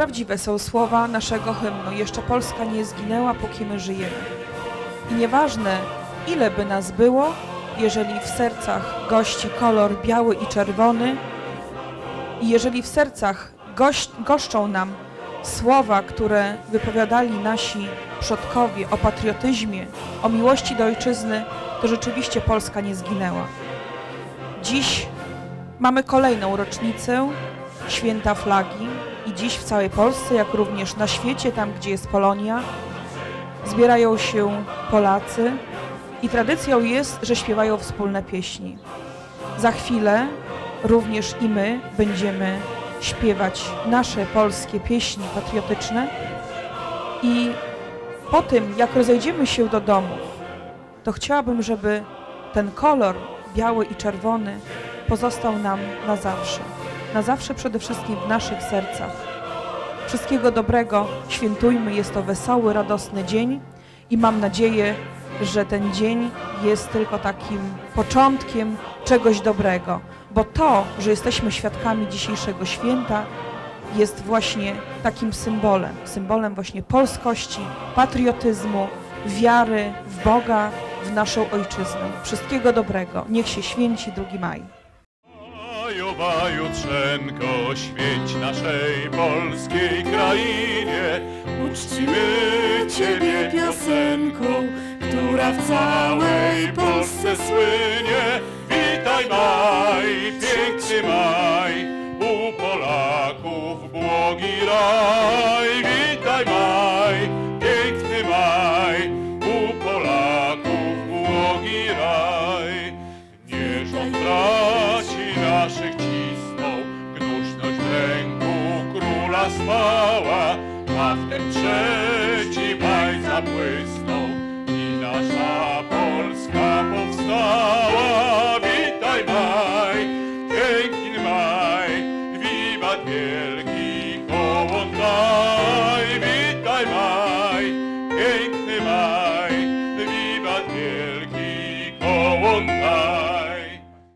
prawdziwe są słowa naszego hymnu. Jeszcze Polska nie zginęła, póki my żyjemy. I nieważne, ile by nas było, jeżeli w sercach gości kolor biały i czerwony, i jeżeli w sercach gość, goszczą nam słowa, które wypowiadali nasi przodkowie o patriotyzmie, o miłości do ojczyzny, to rzeczywiście Polska nie zginęła. Dziś mamy kolejną rocznicę święta flagi i dziś w całej Polsce, jak również na świecie, tam gdzie jest Polonia, zbierają się Polacy i tradycją jest, że śpiewają wspólne pieśni. Za chwilę również i my będziemy śpiewać nasze polskie pieśni patriotyczne i po tym, jak rozejdziemy się do domów, to chciałabym, żeby ten kolor biały i czerwony pozostał nam na zawsze. Na zawsze przede wszystkim w naszych sercach. Wszystkiego dobrego, świętujmy, jest to wesoły, radosny dzień i mam nadzieję, że ten dzień jest tylko takim początkiem czegoś dobrego, bo to, że jesteśmy świadkami dzisiejszego święta, jest właśnie takim symbolem, symbolem właśnie polskości, patriotyzmu, wiary w Boga, w naszą ojczyznę. Wszystkiego dobrego. Niech się święci 2 maj. Majowa jutrzenko, świeć naszej polskiej krainie. Uczcimy Ciebie piosenką, która w całej Polsce słynie. Witaj maj, piękny maj, u Polaków błogi raj. Witaj maj, piękny maj, u Polaków błogi raj. Nie braci naszych króla spała, a wtem trzeci maj zabłysł.